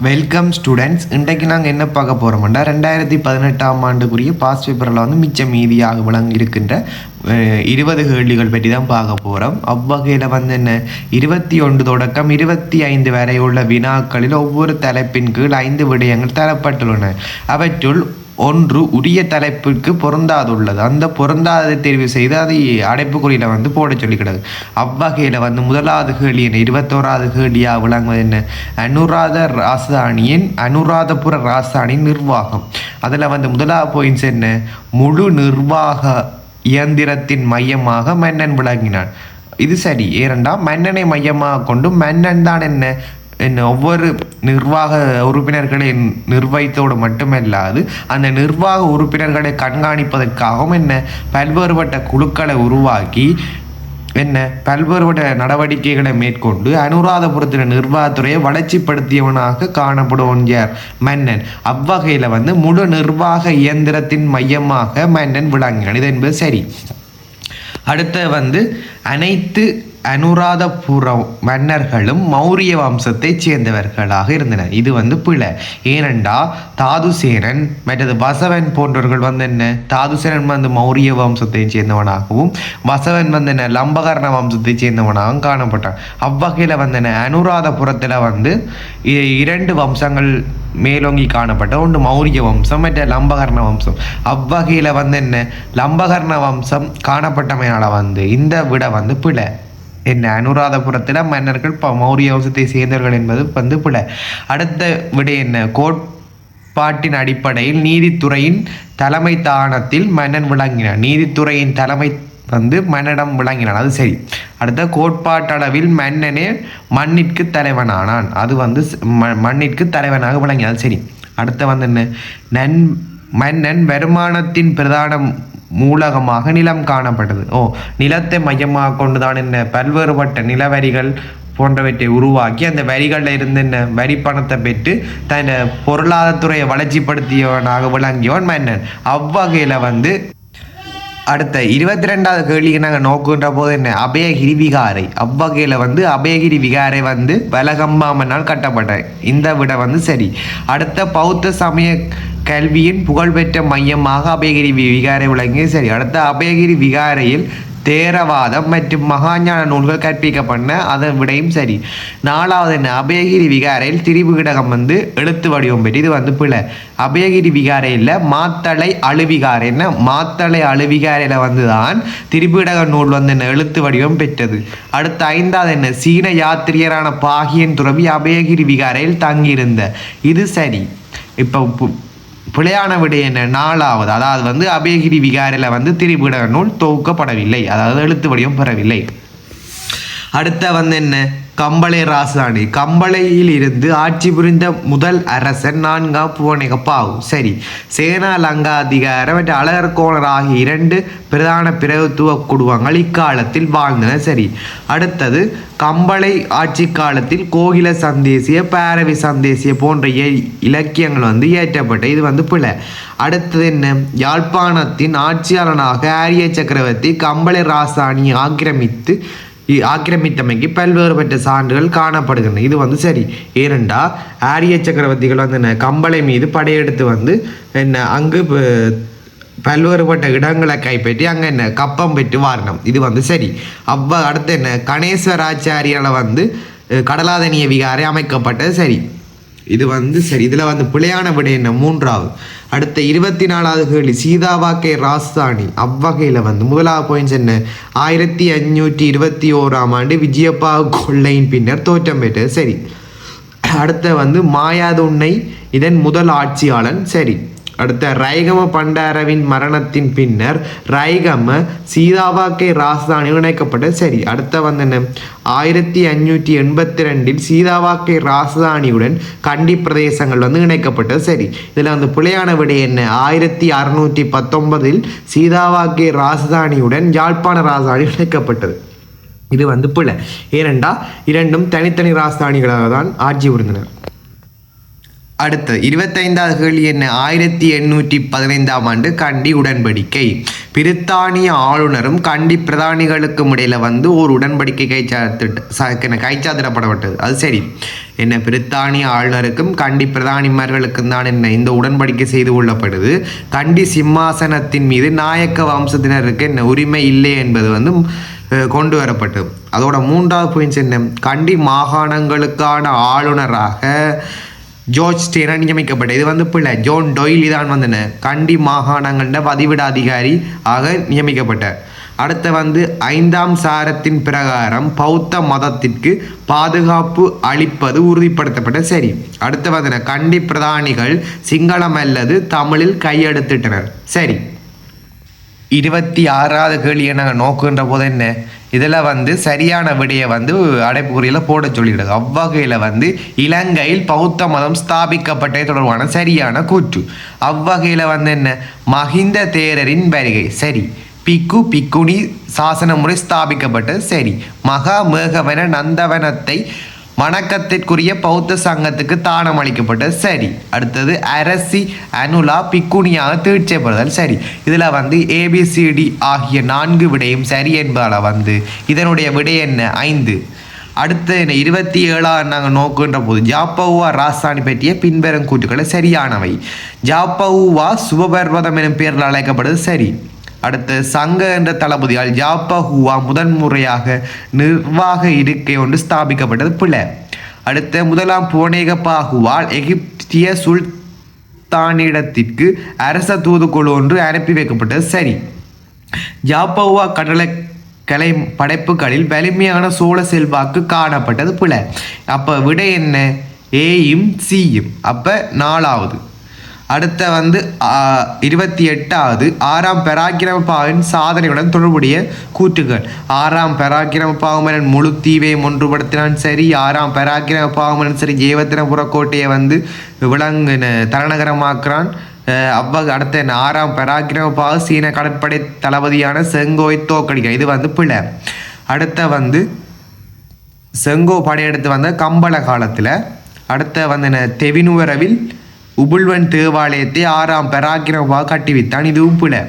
Welcome students இன்றைக்கு நாங்கள் என்ன பார்க்க போகிறோம்னா ரெண்டாயிரத்தி பதினெட்டாம் ஆண்டுக்குரிய பாஸ் பேப்பரில் வந்து மிச்ச மீதியாக விளங்கி இருக்கின்ற இருபது கேள்விகள் பற்றி தான் பார்க்க போகிறோம் அவ்வகையில் வந்து என்ன? இருபத்தி ஒன்று தொடக்கம் இருபத்தி ஐந்து வரை உள்ள வினாக்களில் ஒவ்வொரு தலைப்பின் கீழ் ஐந்து விடயங்கள் தரப்பட்டுள்ளன. அவற்றுள் ஒன்று உரிய தலைப்பிற்கு பொருந்தாதுள்ளது. அந்த பொருந்தாததை தெரிவு செய்து அதை அடைப்புக்குறியில் வந்து போட சொல்லிக்கிறது. அவ்வகையில் வந்து முதலாவது கேள்வி என்ன? இருபத்தோராவது கேள்வியாக விளங்குவது என்ன? அனுராத ராசதானியின் அனுராதபுர ராசதானியின் நிர்வாகம். அதில் வந்து முதலாவது பாயிண்ட்ஸ் என்ன? முழு நிர்வாக இயந்திரத்தின் மையமாக மன்னன் விளங்கினான். இது சரி. ஏனென்றால் மன்னனை மையமாக கொண்டு மன்னன் தான் என்ன? ஒவ்வொரு நிர்வாக உறுப்பினர்களை நிர்வகித்தோடு மட்டுமல்லாது அந்த நிர்வாக உறுப்பினர்களை கண்காணிப்பதற்காகவும் என்ன பல்வேறுபட்ட குழுக்களை உருவாக்கி என்ன பல்வேறுபட்ட நடவடிக்கைகளை மேற்கொண்டு அனுராதபுரத்தின் நிர்வாகத்துறையை வளர்ச்சிப்படுத்தியவனாக காணப்படுவன் யார்? மன்னன். அவ்வகையில் வந்து முழு நிர்வாக இயந்திரத்தின் மையமாக மன்னன் விளங்கினான். இது என்பது சரி. அடுத்து வந்து அனைத்து அனுராதபுர மன்னர்களும் மௌரிய வம்சத்தைச் சேர்ந்தவர்களாக இருந்தனர். இது வந்து பிழை. ஏனென்றா தாதுசேனன் மற்றது வசவன் போன்றவர்கள் வந்து என்ன? தாதுசேனன் வந்து மௌரிய வம்சத்தைச் சேர்ந்தவனாகவும் வசவன் வந்து என்ன? லம்பகர்ண வம்சத்தைச் சேர்ந்தவனாகவும் காணப்பட்டான். அவ்வகையில் வந்து என்ன? அனுராதபுரத்தில் வந்து இ- இரண்டு வம்சங்கள் மேலோங்கி காணப்பட்ட. ஒன்று மௌரிய வம்சம் மற்ற லம்பகர்ண வம்சம். அவ்வகையில் வந்து என்ன? லம்பகர்ண வம்சம் காணப்பட்டமையால வந்து இந்த விட வந்து பிழை. என்ன? அனுராதபுரத்தில் மன்னர்கள் ப- மௌரிய வம்சத்தை சேர்ந்தவர்கள் என்பது வந்து பிழை அடுத்த விட என்ன? கோட்பாட்டின் அடிப்படையில் நீதித்துறையின் தலைமை தானத்தில் மன்னன் விளங்கினான். நீதித்துறையின் தலைமை வந்து மன்னிடம் விளங்கினான். அது சரி. அடுத்த கோட்பாட்டளவில் மன்னனே மண்ணிற்கு தலைவனானான். அது வந்து ம- மண்ணிற்கு தலைவனாக விளங்கினான். சரி. அடுத்த வந்து என்ன? நன் மன்னன் வருமானத்தின் பிரதான மூலகமாக நிலம் காணப்பட்டது. ஓ நிலத்தை மையமாக கொண்டுதான் என்ன பல்வேறுபட்ட நிலவரிகள் போன்றவற்றை உருவாக்கி அந்த வரிகளில் இருந்து என்ன வரி பணத்தை பெற்று தன் பொருளாதாரத்துறையை வளர்ச்சிப்படுத்தியவனாக விளங்கியவன் மன்னன். அவ்வகையில் வந்து அடுத்த இருபத்தி ரெண்டாவது கேள்விக்கு நாங்கள் நோக்குன்ற போது என்ன? அபயகிரி விகாரை அவ்வகையில் வந்து அபயகிரி விகாரை வந்து வலகம்பாமனால் கட்டப்பட்ட. இந்த விட வந்து சரி. அடுத்த பௌத்த சமய கல்வியின் புகழ்பெற்ற மையமாக அபயகிரி விகாரை விளங்கியது. சரி அடுத்த அபயகிரி விகாரையில் தேரவாதம் மற்றும் மகாஞான நூல்கள் கற்பிக்கப்பட்ட அதன் விடையும் சரி. நாலாவது என்ன? அபயகிரி விகாரையில் திரிபுகிடகம் வந்து எழுத்து வடிவம் பெற்று இது வந்து பிள்ளை அபயகிரி விகாரையில் மாத்தளை அழுவிகாரை என்ன? மாத்தளை அழுவிகாரையில் வந்து தான் திரிபுகிடக நூல் வந்து என்ன? எழுத்து வடிவம் பெற்றது. அடுத்த ஐந்தாவது என்ன? சீன யாத்திரியரான பாகியன் துறவி அபயகிரி விகாரையில் தங்கியிருந்த. இது சரி. இப்போ பிழையான விடை என்ன? நாலாவது. அதாவது வந்து அபயகிரி விகாரில் வந்து திரிபுட நூல் தொகுக்கப்படவில்லை. அதாவது எழுத்து வடிவம் பெறவில்லை. அடுத்த வந்து என்ன? கம்பளை ராசாணி. கம்பளையில் இருந்து ஆட்சி புரிந்த முதல் அரசன் நான்காம் புவனிக பாவு சரி சேனா லங்காதிகாரம் மற்றும் அழகர் கோணர் ஆகிய இரண்டு பிரதான பிரபுத்துவ குடும்பங்கள் இக்காலத்தில் வாழ்ந்தன. சரி அடுத்தது கம்பளை ஆட்சி காலத்தில் கோகில சந்தேசிய பேரவி சந்தேசிய போன்ற இலக்கியங்கள் வந்து இயற்றப்பட்ட. இது வந்து பிழை. அடுத்தது என்ன? யாழ்ப்பாணத்தின் ஆட்சியாளனாக ஆரிய சக்கரவர்த்தி கம்பளை ராசாணி ஆக்கிரமித்து ஆக்கிரமித்தமைக்கு பல்வேறுபட்ட சான்றுகள் காணப்படுகின்றன இது வந்து சரி ஏனென்றா ஆரிய சக்கரவர்த்திகள் வந்து என்ன கம்பளை மீது படையெடுத்து வந்து என்ன அங்கு பல்வேறுபட்ட இடங்களை கைப்பற்றி அங்கே என்ன கப்பம் பெற்று வாரணம் இது வந்து சரி அவ்வ அடுத்து என்ன கணேஸ்வராச்சாரியால் வந்து கடலாதனிய விகாரை அமைக்கப்பட்டது சரி இது வந்து சரி இதில் வந்து பிழையான விடை என்ன? மூன்றாவது அடுத்த இருபத்தி நாலாவது கேள்வி சீதாவாக்கை ராஸ்தானி அவ்வகையில் வந்து முதலாவது பாயிண்ட்ஸ் என்ன? ஆயிரத்தி அஞ்சூற்றி இருபத்தி ஓராம் ஆண்டு விஜயப்பா கொள்ளையின் பின்னர் தோற்றம் பெற்றது. சரி அடுத்த வந்து மாயாதுண்ணை இதன் முதல் ஆட்சியாளன் சரி. அடுத்த ரைகம பண்டாரவின் மரணத்தின் பின்னர் ரைகம சீதாவாக்கை ராஜதானி இணைக்கப்பட்ட சரி அடுத்த வந்தன ஆயிரத்தி அஞ்சூற்றி எண்பத்தி ரெண்டில் சீதாவாக்கை ராஜதானியுடன் கண்டி பிரதேசங்கள் வந்து இணைக்கப்பட்டது. சரி இதில் வந்து புலையான விடை என்ன? ஆயிரத்தி அறுநூற்றி பத்தொன்பதில் சீதாவாக்கை ராஜதானியுடன் யாழ்ப்பாண ராஜதானி இணைக்கப்பட்டது. இது வந்து பிழை ஏனென்றா இரண்டும் தனித்தனி ராஜதானிகளாக தான் ஆட்சி புரிந்தனர். அடுத்த இருபத்தைந்தாவது கேள்வி என்ன? ஆயிரத்தி எண்ணூற்றி பதினைந்தாம் ஆண்டு கண்டி உடன்படிக்கை. பிரித்தானிய ஆளுநரும் கண்டி பிரதானிகளுக்கும் இடையில வந்து ஒரு உடன்படிக்கை கைச்சாத்திட்டு கைச்சாத்திடப்படப்பட்டது. அது சரி. என்ன பிரித்தானிய ஆளுநருக்கும் கண்டி பிரதானிமார்களுக்கும் தான் என்ன இந்த உடன்படிக்கை செய்து கொள்ளப்படுது. கண்டி சிம்மாசனத்தின் மீது நாயக்க வம்சத்தினருக்கு என்ன உரிமை இல்லை என்பது வந்து கொண்டு வரப்பட்டது. அதோட மூன்றாவது பாயிண்ட்ஸ் என்ன? கண்டி மாகாணங்களுக்கான ஆளுநராக ஜோர்ஜ் ஸ்டேனா நியமிக்கப்பட்ட இது வந்து பிள்ளை. ஜோன் டொய்லி தான் வந்தன கண்டி மாகாணங்களின் பதிவிட அதிகாரி ஆக நியமிக்கப்பட்ட அடுத்து வந்து ஐந்தாம் சாரத்தின் பிரகாரம் பௌத்த மதத்திற்கு பாதுகாப்பு அளிப்பது உறுதிப்படுத்தப்பட்ட சரி. அடுத்து வந்தன கண்டி பிரதானிகள் சிங்களம் அல்லது தமிழில் கையெழுத்திட்டனர். சரி. இருபத்தி ஆறாவது கேள்வியை நாங்கள் நோக்குன்ற போது என்ன? இதில் வந்து சரியான விடையை வந்து அடைப்புக்குறியில் போட சொல்லிடுது. அவ்வகையில் வந்து இலங்கையில் பௌத்த மதம் ஸ்தாபிக்கப்பட்டது தொடர்பான சரியான கூற்று. அவ்வகையில் வந்து என்ன? மஹிந்த தேரரின் வருகை. சரி. பிக்கு பிக்குனி சாசன முறை ஸ்தாபிக்கப்பட்டது. சரி. மகா மேகவன நந்தவனத்தை வணக்கத்திற்குரிய பௌத்த சங்கத்துக்கு தானம் அளிக்கப்பட்டது. சரி. அடுத்தது அரசி அனுலா பிக்குனியாக தீட்சைப்படுதல். சரி. இதில் வந்து ஏபிசிடி ஆகிய நான்கு விடையும் சரி என்பதால் வந்து இதனுடைய விடை என்ன? ஐந்து. அடுத்து என்ன? இருபத்தி ஏழாம் நாங்கள் நோக்குன்ற போது ஜாப்பவுவா ராசானி பற்றிய பின்வரும் கூற்றுக்களை சரியானவை. ஜாப்பவுவா சுபபர்வதம் எனும் பெயரில் அழைக்கப்படுது. சரி. அடுத்து சங்க என்ற தளபதியால் ஜாப்பா ஹூவா முதன் முறையாக நிர்வாக இருக்கை ஒன்று ஸ்தாபிக்கப்பட்டது பிள அடுத்து முதலாம் புவனேகப்பாகுவால் எகிப்திய சுல்தானிடத்திற்கு அரச தூதுக்குழு ஒன்று அனுப்பி வைக்கப்பட்டது. சரி. ஜாப்பவுவா கடலை கலை படைப்புகளில் வலிமையான சோழ செல்வாக்கு காணப்பட்டது பிள அப்போ விடை என்ன? ஏயும் சியும் அப்போ நாலாவது. அடுத்த வந்து இருபத்தி எட்டாவது ஆறாம் பராக்கிரமபாவின் சாதனையுடன் தொடர்புடைய கூற்றுகள். ஆறாம் பராக்கிரமபாவமனன் முழு தீவையும் ஒன்றுபடுத்தினான். சரி ஆறாம் பராக்கிரமபாவமனன் சரி ஜேவத்தினபுர கோட்டையை வந்து விலங்கு தலைநகரமாக்குறான். அவ்வ அடுத்த ஆறாம் பராக்கிரமபாவ சீன கடற்படை தளபதியான செங்கோய் தோக்கடிக்க இது வந்து பிழை. அடுத்த வந்து செங்கோ படையெடுத்து வந்த கம்பள காலத்தில் அடுத்த வந்து தெவினுவரவில் உபுல்வன் தேவாலயத்தை ஆறாம் பராக்கிரமபாக கட்டிவித்தான் இதுவும் உப்புல.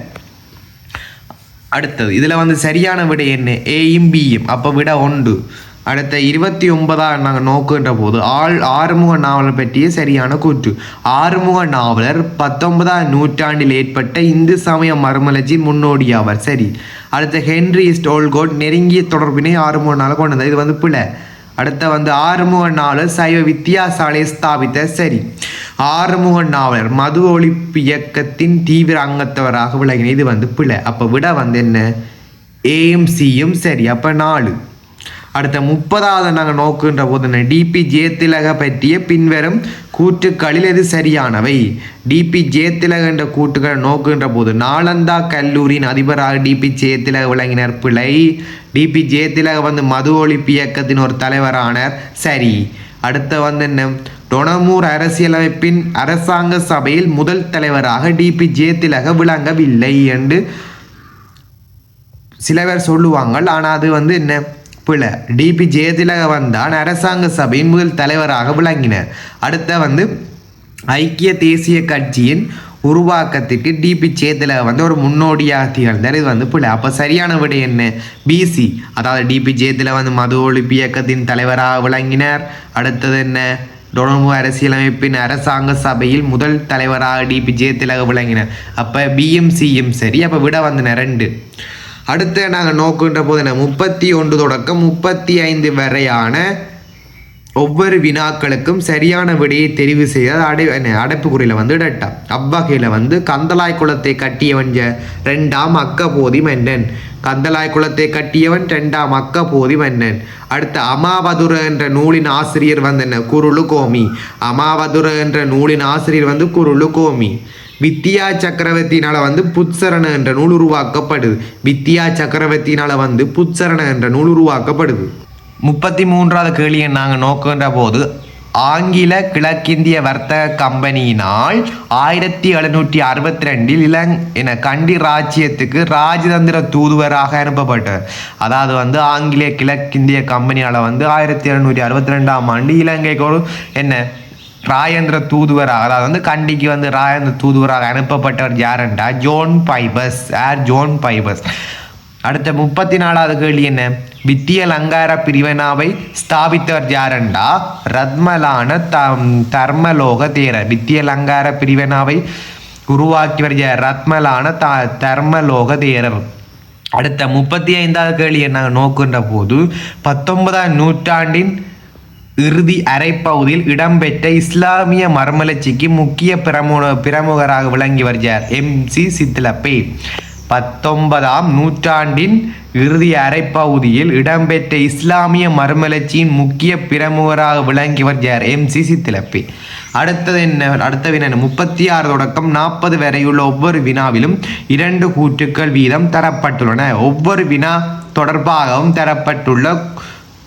அடுத்தது இதில் வந்து சரியான விடை என்ன? ஏயும் பியும் அப்போ விட ஒன்று. அடுத்த இருபத்தி ஒன்பதாம் நாங்கள் நோக்குகின்ற போது ஆள் ஆறுமுக நாவலர் பற்றிய சரியான கூற்று. ஆறுமுக நாவலர் பத்தொன்பதாம் நூற்றாண்டில் ஏற்பட்ட இந்து சமய மர்மலஜி முன்னோடியாவர். சரி. அடுத்த ஹென்ரி ஸ்டோல்கோட் நெருங்கிய தொடர்பினை ஆறுமுக நாள் கொண்டு வந்தார் இது வந்து பிள்ளை அடுத்த வந்து ஆறுமுக நாவலர் சைவ வித்தியாசாலையை ஸ்தாபித்த சரி. ஆறுமுக நாவலர் மது ஒழிப்பு இயக்கத்தின் தீவிர அங்கத்தவராக விளங்கின. இது வந்து பிழை. அப்போ விட வந்து என்ன? ஏஎம்சியும் சரி. அப்போ நாலு. அடுத்த முப்பதாவது நாங்கள் நோக்குகின்ற போது என்ன? டிபி ஜெயதிலக பற்றிய பின்வரும் கூற்றுக்களில் எது சரியானவை? டிபி ஜெயதிலக என்ற கூற்றுக்களை நோக்குகின்ற போது நாலந்தா கல்லூரியின் அதிபராக டிபி ஜெயதிலக விளங்கினர் பிழை டிபி ஜெயதிலக வந்து மது ஒழிப்பு இயக்கத்தின் ஒரு தலைவரானார். சரி. அடுத்த வந்து என்ன? டொனமூர் அரசியலமைப்பின் அரசாங்க சபையில் முதல் தலைவராக டிபி ஜெயதிலக விளங்கவில்லை என்று சில பேர் ஆனால் அது வந்து என்ன? பிழை டிபி ஜெயதிலக வந்தான். அரசாங்க சபையின் முதல் தலைவராக விளங்கினார். அடுத்த வந்து ஐக்கிய தேசிய கட்சியின் உருவாக்கத்திற்கு டிபி ஜெயதிலக வந்து ஒரு முன்னோடியாக திகழ்ந்தார். இது வந்து பிள்ளை அப்போ சரியான விட என்ன? பிசி அதாவது டிபி ஜெயதிலக வந்து மது ஒழிப்பு இயக்கத்தின் தலைவராக விளங்கினார். அடுத்தது என்ன? டொனமு அரசியலமைப்பின் அரசாங்க சபையில் முதல் தலைவராக டிபி ஜெயதிலக விளங்கினார். அப்போ பிஎம்சியும் சரி. அப்போ விட வந்தன ரெண்டு. அடுத்து நாங்கள் நோக்குகின்ற போது என்ன? முப்பத்தி ஒன்று தொடக்கம் முப்பத்தி ஐந்து வரையான ஒவ்வொரு வினாக்களுக்கும் சரியான விடையை தெரிவு செய்த அடை என்ன, அடைப்புக்குறியில் வந்து இடட்டாம் அவ்வகையில் வந்து கந்தலாய் குளத்தை கட்டியவன் ஜ- ரெண்டாம் போதி மன்னன் கந்தலாய் குளத்தை கட்டியவன் ரெண்டாம் அக்க போதி மன்னன் அடுத்த அமாவதுர என்ற நூலின் ஆசிரியர் வந்து என்ன? குருளு கோமி அமாவதுர என்ற நூலின் ஆசிரியர் வந்து குருளு கோமி வித்யா சக்கரவர்த்தினால வந்து புத்சரண என்ற நூல் உருவாக்கப்படுது. வித்யா சக்கரவர்த்தினால வந்து புத்சரண என்ற நூல் உருவாக்கப்படுது. முப்பத்தி மூன்றாவது கேள்வியை நாங்கள் நோக்குகின்ற போது ஆங்கில கிழக்கிந்திய வர்த்தக கம்பெனியினால் ஆயிரத்தி எழுநூற்றி அறுபத்தி ரெண்டில் இளங் என கண்டி ராஜ்யத்துக்கு ராஜதந்திர தூதுவராக அனுப்பப்பட்டார் அதாவது வந்து ஆங்கிலேய கிழக்கிந்திய கம்பெனியால் வந்து ஆயிரத்தி எழுநூற்றி அறுபத்தி ரெண்டாம் ஆண்டு இலங்கைக்கு ஒரு என்ன ராயந்திர தூதுவராக அதாவது வந்து கண்டிக்கு வந்து ராயந்திர தூதுவராக அனுப்பப்பட்டவர் யாருண்டா? ஜோன் பைபஸ். ஆர் ஜோன் பைபஸ்? அடுத்த முப்பத்தி நாலாவது கேள்வி என்ன? வித்திய லங்கார பிரிவனாவை ஸ்தாபித்தவர் யாரண்டா? ரத்மலான த தர்மலோக தேரர். வித்திய லங்கார பிரிவனாவை உருவாக்கியவர் ரத்மலான த தர்மலோக தேரர். அடுத்த முப்பத்தி ஐந்தாவது கேள்வி என்ன நோக்குன்ற போது பத்தொன்பதாம் நூற்றாண்டின் இறுதி அரைப்பகுதியில் இடம்பெற்ற இஸ்லாமிய மர்மலட்சிக்கு முக்கிய பிரமு பிரமுகராக விளங்கி வருகிறார். எம். சி. சித்திலப்பை. பத்தொன்பதாம் நூற்றாண்டின் இறுதி அரைப்பகுதியில் இடம்பெற்ற இஸ்லாமிய மர்மலட்சியின் முக்கிய பிரமுகராக விளங்கி வருகிறார். எம். சி. சித்திலப்பி. அடுத்தது என்ன அடுத்த வினா முப்பத்தி ஆறு தொடக்கம் நாற்பது வரையுள்ள ஒவ்வொரு வினாவிலும் இரண்டு கூற்றுக்கள் வீதம் தரப்பட்டுள்ளன. ஒவ்வொரு வினா தொடர்பாகவும் தரப்பட்டுள்ள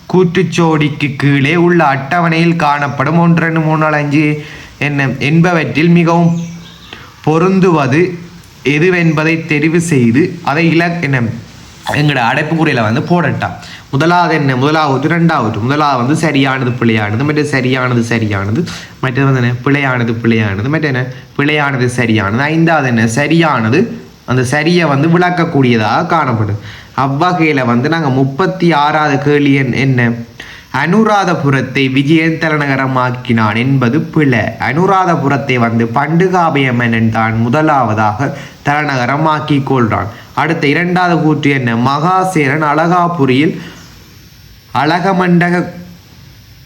கூற்றுச்சோடிக்கு கீழே உள்ள அட்டவணையில் காணப்படும் ஒன்று ரெண்டு மூணு நாலு அஞ்சு என்ன என்பவற்றில் மிகவும் பொருந்துவது எதுவென்பதை தெரிவு செய்து அதை இலக் என்ன எங்களோட அடைப்புக்குறையில் வந்து போடட்டா முதலாவது என்ன முதலாவது ரெண்டாவது முதலாவது வந்து சரியானது பிழையானது மற்ற சரியானது சரியானது மற்றது வந்து என்ன பிழையானது பிழையானது மற்ற என்ன பிழையானது சரியானது ஐந்தாவது என்ன சரியானது அந்த சரியை வந்து விளக்கக்கூடியதாக காணப்படும். அவ்வகையில் வந்து நாங்கள் முப்பத்தி ஆறாவது கேள்வி என்ன? அனுராதபுரத்தை விஜயன் தலைநகரமாக்கினான் என்பது பிழை. அனுராதபுரத்தை வந்து பண்டுகாபயமனன் தான் முதலாவதாக தலைநகரமாக்கி கொள்றான். அடுத்த இரண்டாவது கூற்று என்ன? மகாசேரன் அழகாபுரியில் அழகமண்டக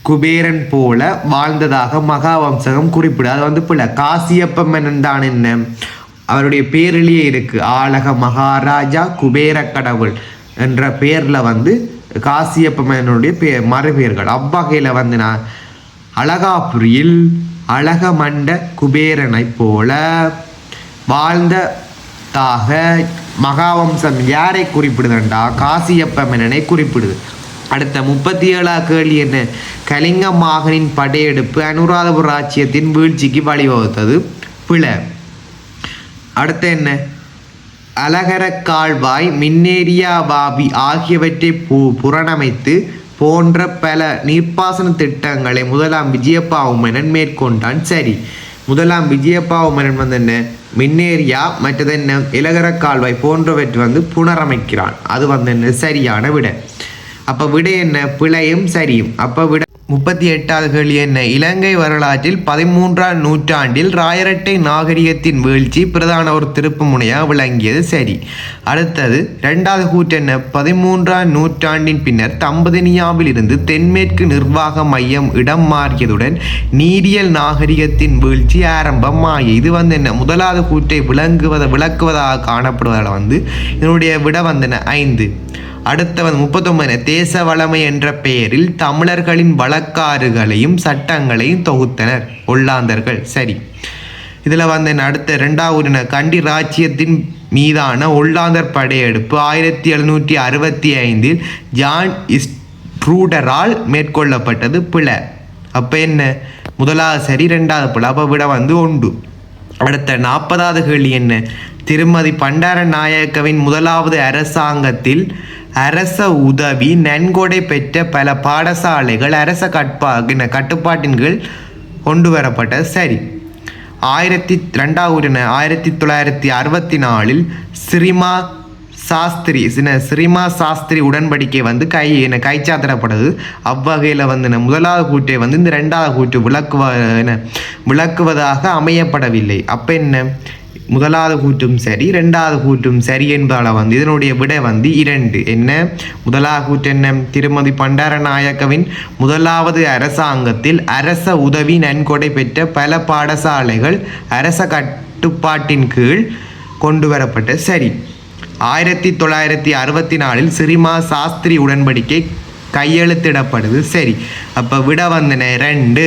குபேரன் போல வாழ்ந்ததாக மகாவம்சகம் குறிப்பிடு அது வந்து பிள்ளை காசியப்ப மன்னன் தான் என்ன? அவருடைய பேரிலேயே இருக்கு. ஆலக மகாராஜா குபேர கடவுள் என்ற பேர்ல வந்து காசியப்ப மன்னனுடைய பே மறுபெயர்கள் அவ்வகையில் வந்து நான் அழகாபுரியில் அழகமண்ட குபேரனைப் போல வாழ்ந்த தாக மகாவம்சம் யாரை குறிப்பிடுதுண்டா? காசியப்ப மன்னனை குறிப்பிடுது. அடுத்த முப்பத்தி ஏழாவது கேள்வி என்ன? கலிங்க மாகனின் படையெடுப்பு அனுராதபுர ராச்சியத்தின் வீழ்ச்சிக்கு வழிவகுத்தது. பிழை. அடுத்து என்ன? அலகர கால்வாய் மின்னேரியா பாபி ஆகியவற்றை பு புறணமைத்து போன்ற பல நீர்ப்பாசன திட்டங்களை முதலாம் விஜயப்பா உமனன் மேற்கொண்டான். சரி முதலாம் விஜயப்பா உமனன் வந்து என்ன? மின்னேரியா மற்றது என்ன? இலகர கால்வாய் போன்றவற்றை வந்து புனரமைக்கிறான். அது வந்து என்ன? சரியான விட. அப்போ விடை என்ன? பிழையும் சரியும். அப்போ விட முப்பத்தி எட்டாவது என்ன? இலங்கை வரலாற்றில் பதிமூன்றாம் நூற்றாண்டில் ராயரட்டை நாகரிகத்தின் வீழ்ச்சி பிரதான ஒரு திருப்பு முனையாக விளங்கியது. சரி அடுத்தது ரெண்டாவது கூற்று என்ன? பதிமூன்றாம் நூற்றாண்டின் பின்னர் தம்பதினியாவில் இருந்து தென்மேற்கு நிர்வாக மையம் இடம் மாறியதுடன் நீரியல் நாகரிகத்தின் வீழ்ச்சி ஆரம்பமாகி இது வந்து என்ன? முதலாவது கூற்றை விளங்குவத விளக்குவதாக காணப்படுவதால் வந்து இதனுடைய விட வந்தன ஐந்து. அடுத்தவன் முப்பத்தொன்பது தேச வளமை என்ற பெயரில் தமிழர்களின் வழக்காறுகளையும் சட்டங்களையும் தொகுத்தனர். ஒல்லாந்தர்கள் சரி. இதில் வந்து அடுத்த ரெண்டாவது கண்டி ராச்சியத்தின் மீதான ஒல்லாந்தர் படையெடுப்பு ஆயிரத்தி எழுநூற்றி அறுபத்தி ஐந்தில் ஜான் இஸ்ட்ரூடரால் மேற்கொள்ளப்பட்டது பிழை. அப்போ என்ன? முதலாவது சரி ரெண்டாவது பிழை. அப்போ விட வந்து உண்டு. அடுத்த நாற்பதாவது கேள்வி என்ன? திருமதி பண்டார நாயக்கவின் முதலாவது அரசாங்கத்தில் அரச உதவி நன்கொடை பெற்ற பல பாடசாலைகள் அரச கட்பா கட்டுப்பாட்டின் கீழ் கொண்டு வரப்பட்ட சரி. ஆயிரத்தி ரெண்டாவது ஆயிரத்தி தொள்ளாயிரத்தி அறுபத்தி நாலில் ஸ்ரீமா சாஸ்திரி சின்ன ஸ்ரீமா சாஸ்திரி உடன்படிக்கை வந்து கை என்ன கைச்சாத்திரப்படுது அவ்வகையில் வந்து முதலாவது கூற்றை வந்து இந்த ரெண்டாவது கூற்று விளக்குவ என்ன விளக்குவதாக அமையப்படவில்லை. அப்போ என்ன? முதலாவது கூற்றும் சரி ரெண்டாவது கூற்றும் சரி என்பதால் வந்து இதனுடைய விடை வந்து இரண்டு. என்ன? முதலாவது கூற்று என்ன? திருமதி பண்டாரநாயக்கவின் முதலாவது அரசாங்கத்தில் அரச உதவி நன்கொடை பெற்ற பல பாடசாலைகள் அரச கட்டுப்பாட்டின் கீழ் கொண்டு வரப்பட்ட சரி. ஆயிரத்தி தொள்ளாயிரத்தி அறுபத்தி நாலில் சிரிமா சாஸ்திரி உடன்படிக்கை கையெழுத்திடப்படுது. சரி. அப்போ விட வந்தன ரெண்டு